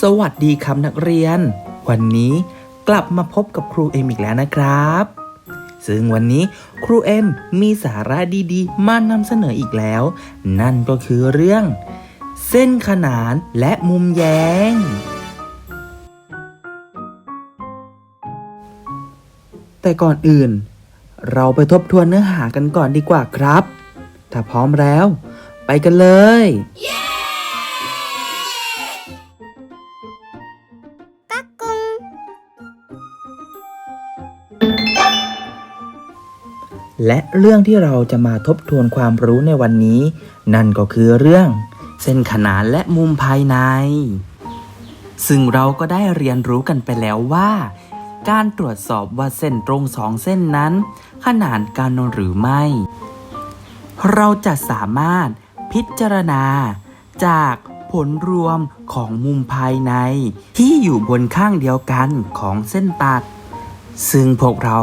สวัสดีครับนักเรียน วันนี้กลับมาพบกับครูเอ็มอีกแล้วนะครับ ซึ่งวันนี้ครูเอ็มมีสาระดีๆ มานำเสนออีกแล้ว นั่นก็คือเรื่อง เส้นขนานและมุมแยงแต่ก่อนอื่น เราไปทบทวนเนื้อหากันก่อนดีกว่าครับ ถ้าพร้อมแล้ว ไปกันเลย และเรื่องที่เราจะมาทบทวนความรู้ในวันนี้ นั่นก็คือเรื่อง เส้นขนานและมุมภายใน ซึ่งเราก็ได้เรียนรู้กันไปแล้วว่า การตรวจสอบว่าเส้นตรงสองเส้นนั้น ขนานกันหรือไม่ เราจะสามารถพิจารณา จากผลรวมของมุมภายใน ที่อยู่บนข้างเดียวกันของเส้นตัด ซึ่งพวกเรา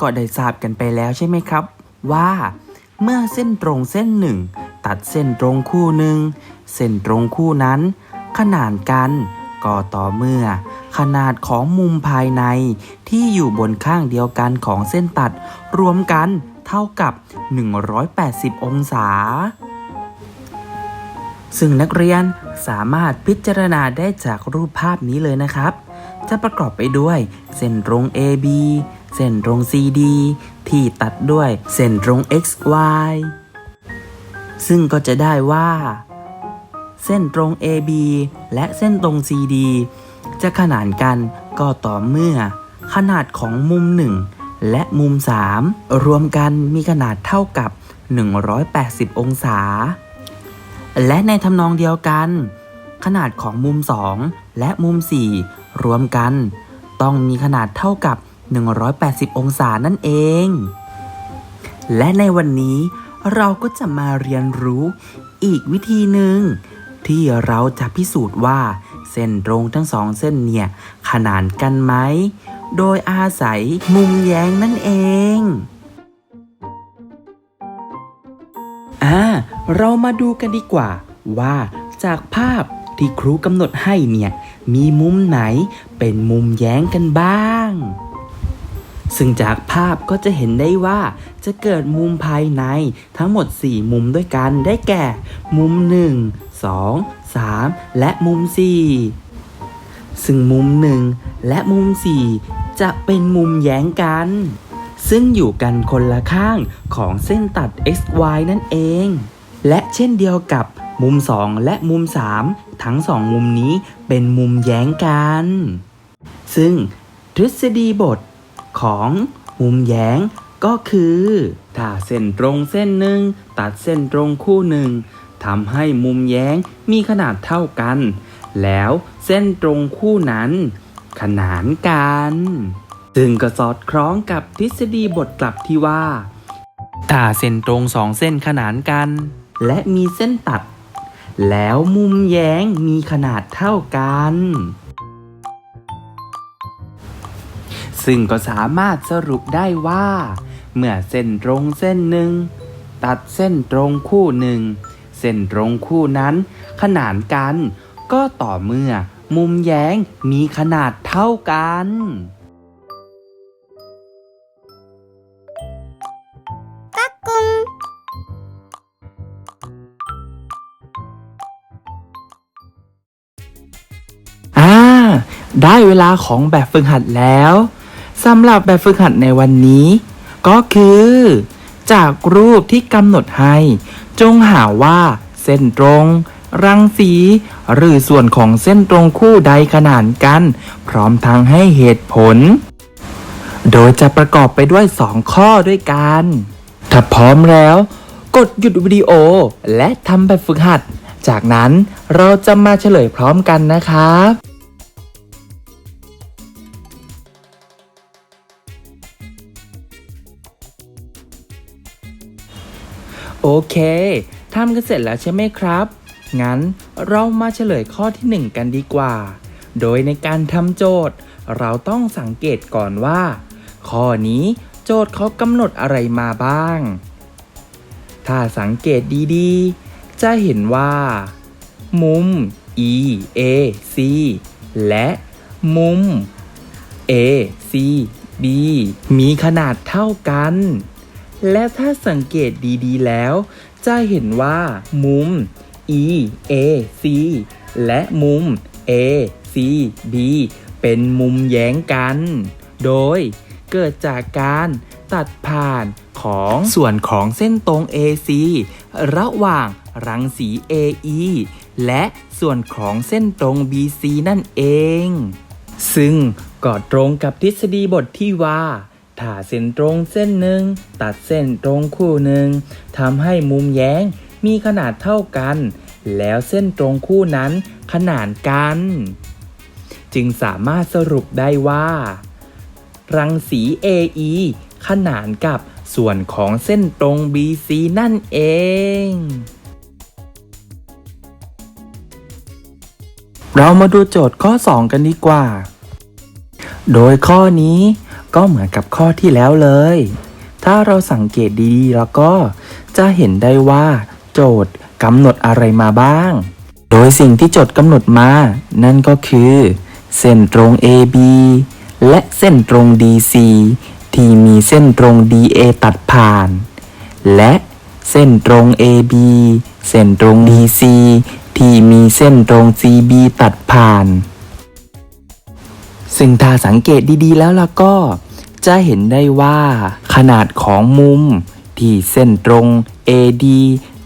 ก็ได้ทราบกันไปแล้วใช่ไหมครับ ว่า เมื่อเส้นตรงเส้นหนึ่ง ตัดเส้นตรงคู่หนึ่งเส้นตรงคู่นั้น ขนานกัน ก็ต่อเมื่อ ขนาดของมุมภายในที่อยู่บนข้างเดียวกันของเส้นตัด รวมกันเท่ากับ 180 องศา ซึ่งนักเรียนสามารถพิจารณาได้จากรูปภาพนี้เลยนะครับ จะประกอบไปด้วย เส้นตรง AB เส้นตรง CD ที่ตัดด้วยเส้นตรง XY ซึ่งก็จะได้ว่า เส้นตรง AB และเส้นตรง CD จะขนานกันก็ต่อเมื่อ ขนาดของมุม 1 และมุม 3 รวมกันมีขนาดเท่ากับ 180 องศา และในทำนองเดียวกัน ขนาดของมุม 2 และมุม 4 รวมกัน ต้องมีขนาดเท่ากับ 180 องศานั่นเอง และในวันนี้เราก็จะมาเรียนรู้อีกวิธีหนึ่งที่เราจะพิสูจน์ว่า เส้นตรงทั้งสองเส้นเนี่ย ขนานกันไหม โดยอาศัยมุมแย้งนั่นเองอ่าเรามาดูกันดีกว่า ว่าจากภาพที่ครูกำหนดให้เนี่ย มีมุมไหนเป็นมุมแย้งกันบ้าง ซึ่งจากภาพก็จะเห็นได้ว่าจะเกิดมุมภายในทั้งหมด 4 มุมด้วยกันได้แก่ มุม 1 2 3 และมุม 4 ซึ่งมุม 1 และมุม 4 จะเป็นมุมแย้งกัน ซึ่งอยู่กันคนละข้างของเส้นตัด xy นั่นเอง และเช่นเดียวกับมุม 2 และมุม 3 ทั้งสองมุมนี้เป็นมุมแย้งกัน ซึ่งทฤษฎีบท ของมุมแย้งก็คือ ถ้าเส้นตรงเส้นหนึ่งตัดเส้นตรงคู่หนึ่งทำให้มุมแย้งมีขนาดเท่ากัน แล้วเส้นตรงคู่นั้น ขนานกันซึ่งก็สอดคล้องกับทฤษฎีบทกลับที่ว่า ถ้าเส้นตรงสองเส้นขนานกัน และมีเส้นตัด แล้วมุมแย้งมีขนาดเท่ากัน ซึ่งก็สามารถสรุปได้ว่า เมื่อเส้นตรงเส้นหนึ่ง ตัดเส้นตรงคู่หนึ่ง เส้นตรงคู่นั้น ขนานกัน ก็ต่อเมื่อมุมแย้งมีขนาดเท่ากันอ่า ได้เวลาของแบบฝึกหัดแล้ว สำหรับแบบฝึกหัดในวันนี้ ก็คือ จากรูปที่กำหนดให้ จงหาว่า เส้นตรง รังสี หรือส่วนของเส้นตรงคู่ใดขนานกัน พร้อมทั้งให้เหตุผล โดยจะประกอบไปด้วย2ข้อด้วยกัน ถ้าพร้อมแล้ว กดหยุดวิดีโอและทำแบบฝึกหัด จากนั้นเราจะมาเฉลยพร้อมกันนะครับ โอเคทำกันเสร็จแล้วใช่ไหมครับ งั้นเรามาเฉลยข้อที่ 1 กันดีกว่า โดยในการทำโจทย์ เราต้องสังเกตก่อนว่า ข้อนี้โจทย์เขากำหนดอะไรมาบ้าง ถ้าสังเกตดีๆ จะเห็นว่า มุม E A C และมุม A C B มีขนาดเท่ากัน และถ้าสังเกตดีๆแล้ว จะเห็นว่า มุม E A C และมุม A C B เป็นมุมแย้งกัน โดยเกิดจากการตัดผ่านของส่วนของเส้นตรง AC ระหว่างรังสี AE และส่วนของเส้นตรง BC นั่นเอง ซึ่งก็ตรงกับทฤษฎีบทที่ว่า ถ้าเส้นตรงเส้นหนึ่งตัดเส้นตรงคู่หนึ่งทำให้มุมแย้งมีขนาดเท่ากัน แล้วเส้นตรงคู่นั้นขนานกัน จึงสามารถสรุปได้ว่า รังสี AE ขนานกับส่วนของเส้นตรง BC นั่นเอง เรามาดูโจทย์ข้อ 2 กันดีกว่า โดยข้อนี้ ก็เหมือนกับข้อที่แล้วเลย ถ้าเราสังเกตดีๆ แล้วก็จะเห็นได้ว่า โจทย์กำหนดอะไรมาบ้าง โดยสิ่งที่โจทย์กำหนดมา นั่นก็คือ เส้นตรง AB และเส้นตรง DC ที่มีเส้นตรง DA ตัดผ่าน และเส้นตรง AB เส้นตรง DC ที่มีเส้นตรง CB ตัดผ่าน ซึ่งถ้าสังเกตดีๆแล้วล่ะก็ จะเห็นได้ว่าขนาดของมุมที่เส้นตรง AD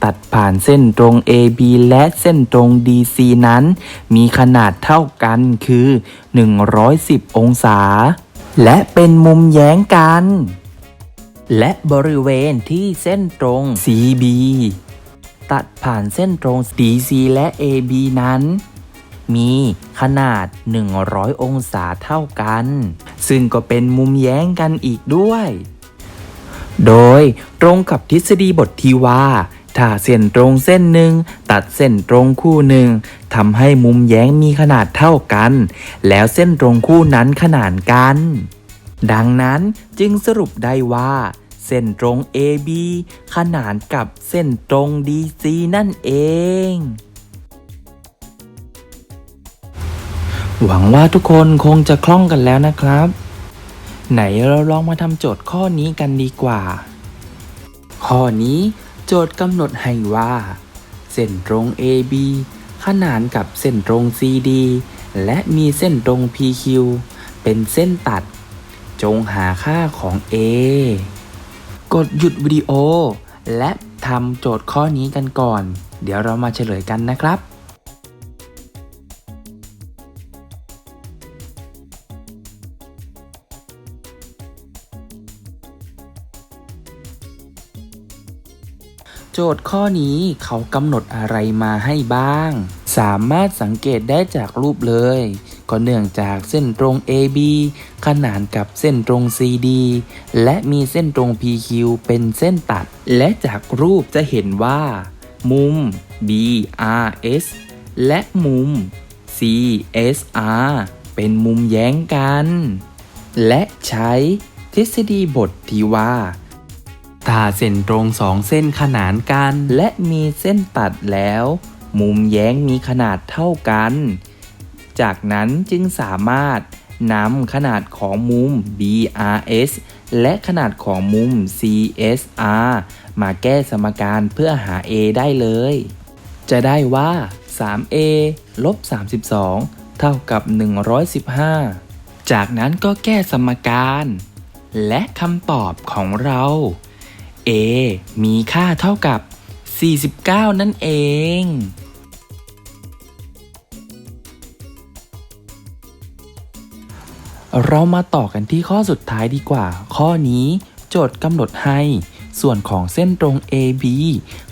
ตัดผ่านเส้นตรง AB และเส้นตรง DC นั้น มีขนาดเท่ากันคือ 110 องศา และเป็นมุมแย้งกัน และบริเวณที่เส้นตรง CB ตัดผ่านเส้นตรง DC และ AB นั้น มีขนาด 100 องศาเท่ากัน ซึ่งก็เป็นมุมแย้งกันอีกด้วย โดยตรงกับทฤษฎีบทที่ว่า ถ้าเส้นตรงเส้นหนึ่งตัดเส้นตรงคู่หนึ่งทำให้มุมแย้งมีขนาดเท่ากัน แล้วเส้นตรงคู่นั้นขนานกัน ดังนั้นจึงสรุปได้ว่าเส้นตรง AB ขนานกับเส้นตรง DC นั่นเอง หวังว่าทุกคนคงจะคล่องกันแล้วนะครับ ไหนเราลองมาทำโจทย์ข้อนี้กันดีกว่า ข้อนี้โจทย์กำหนดให้ว่า เส้นตรง AB ขนานกับเส้นตรง CD และมีเส้นตรง PQ เป็นเส้นตัด จงหาค่าของ A กดหยุดวิดีโอ และทำโจทย์ข้อนี้กันก่อน เดี๋ยวเรามาเฉลยกันนะครับ จทย์ข้อนี้เขากำหนดอะไรมาให้บ้าง สามารถสังเกตได้จากรูปเลย ก็เนื่องจากเส้นตรง AB ขนานกับเส้นตรง CD และมีเส้นตรง PQ เป็นเส้นตัด และจากรูปจะเห็นว่า มุม BRS และมุม CSR เป็นมุมแย้งกัน และใช้ทฤษฎีบทที่ว่า ถ้าเส้นตรงสองเส้นขนานกัน และมีเส้นตัดแล้ว มุมแย้งมีขนาดเท่ากัน จากนั้นจึงสามารถนำขนาดของมุม BRS และขนาดของมุม CSR มาแก้สมการเพื่อหา A ได้เลย จะได้ว่า 3A ลบ 32 เท่ากับ 115 จากนั้นก็แก้สมการ และคำตอบของเรา A มีค่าเท่ากับ 49 นั่นเองเรามาต่อกันที่ข้อสุดท้ายดีกว่า ข้อนี้โจทย์กำหนดให้ ส่วนของเส้นตรง AB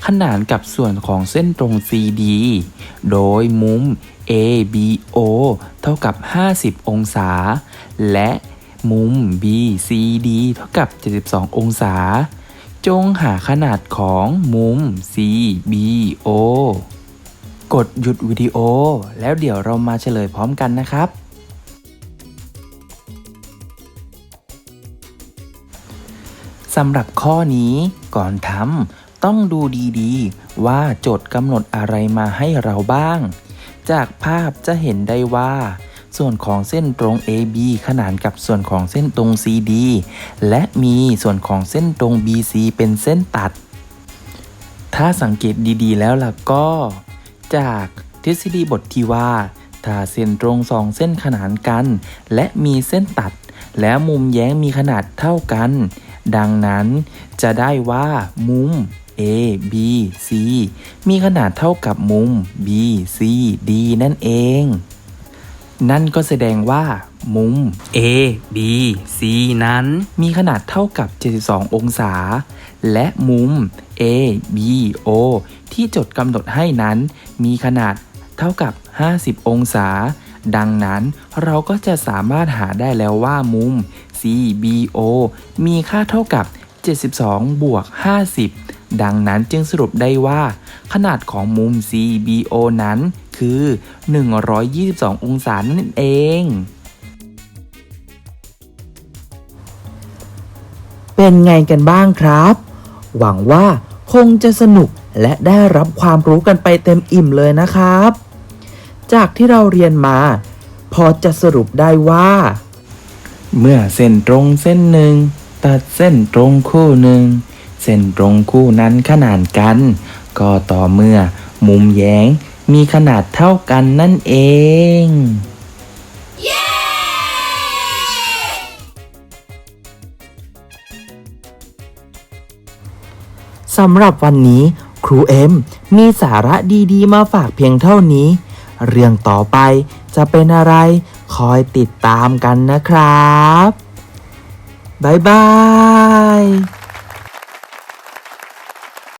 ขนานกับส่วนของเส้นตรง CD โดยมุม ABO เท่ากับ 50 องศา และมุม BCD เท่ากับ 72 องศา จงหาขนาดของมุม CBO กดหยุดวิดีโอ แล้วเดี๋ยวเรามาเฉลยพร้อมกันนะครับ สำหรับข้อนี้ก่อนทำต้องดูดีๆ ว่าโจทย์กำหนดอะไรมาให้เราบ้าง จากภาพจะเห็นได้ว่า ส่วนของเส้นตรง AB ขนานกับส่วนของเส้นตรง CD และมีส่วนของเส้นตรง BC เป็นเส้นตัด ถ้าสังเกตดีๆ แล้วล่ะก็ จากทฤษฎีบทที่ว่า ถ้าเส้นตรงสองเส้นขนานกัน และมีเส้นตัด แล้วมุมแย้งมีขนาดเท่ากัน ดังนั้นจะได้ว่ามุม A B C มีขนาดเท่ากับมุม B C D นั่นเอง นั่นก็แสดงว่า มุม A B C นั้น มีขนาดเท่ากับ 72 องศา และมุม A B O ที่จดกำหนดให้นั้น มีขนาดเท่ากับ 50 องศา ดังนั้นเราก็จะสามารถหาได้แล้วว่ามุม CBO มีค่าเท่ากับ 72 บวก 50 ดังนั้นจึงสรุปได้ว่า ขนาดของมุม CBO นั้น คือ 122 องศานั่นเองเป็นไงกันบ้างครับ หวังว่าคงจะสนุกและได้รับความรู้กันไปเต็มอิ่มเลยนะครับ จากที่เราเรียนมา พอจะสรุปได้ว่า เมื่อเส้นตรงเส้นหนึ่ง ตัดเส้นตรงคู่หนึ่ง เส้นตรงคู่นั้นขนานกัน ก็ต่อเมื่อมุมแย้ง มีขนาดเท่ากันนั่นเอง สำหรับวันนี้ครูเอ็มมีสาระดีๆ มาฝากเพียงเท่านี้ เรื่องต่อไปจะเป็นอะไร คอยติดตามกันนะครับ บ๊ายบาย